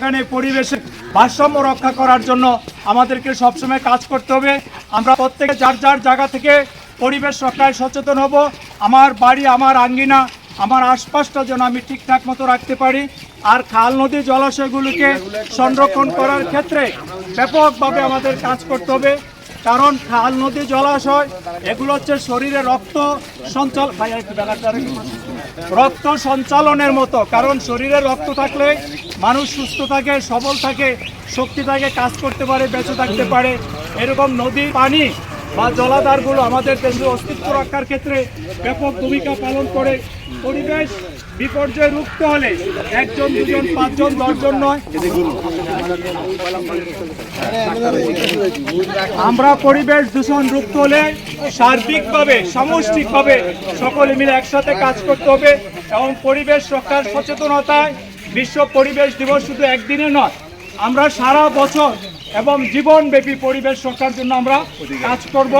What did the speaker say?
এখানে পরিবেশের ভারসাম্য রক্ষা করার জন্য আমাদেরকে সবসময় কাজ করতে হবে। আমরা প্রত্যেকে যার যার জায়গা থেকে পরিবেশ রক্ষায় সচেতন হব। আমার বাড়ি, আমার আঙ্গিনা, আমার আশপাশটা যেন আমি ঠিকঠাক মতো রাখতে পারি। আর খাল, নদী, জলাশয়গুলিকে সংরক্ষণ করার ক্ষেত্রে ব্যাপকভাবে আমাদের কাজ করতে হবে। কারণ খাল, নদী, জলাশয়, এগুলো হচ্ছে শরীরে রক্ত সঞ্চাল। রক্ত সঞ্চালনের মতো, কারণ শরীরে রক্ত থাকলে মানুষ সুস্থ থাকে, সবল থাকে, শক্তি থাকে, কাজ করতে পারে, বেঁচে থাকতে পারে এরকম নদী, পানি বা জলাধারগুলো আমাদের দেশের অস্তিত্ব রক্ষার ক্ষেত্রে ব্যাপক ভূমিকা পালন করে পরিবেশ বিপর্যয় রুখতে হলে একজন, দুজন, পাঁচজন, দশজন নয়। আমরা পরিবেশ দূষণ রুখতে হলে সার্বিকভাবে, সামষ্টিকভাবে সকলে মিলে একসাথে কাজ করতে হবে এবং পরিবেশ রক্ষার সচেতনতায় বিশ্ব পরিবেশ দিবস শুধু একদিনে নয়, আমরা সারা বছর এবং জীবনব্যাপী পরিবেশ রক্ষার জন্য আমরা কাজ করব।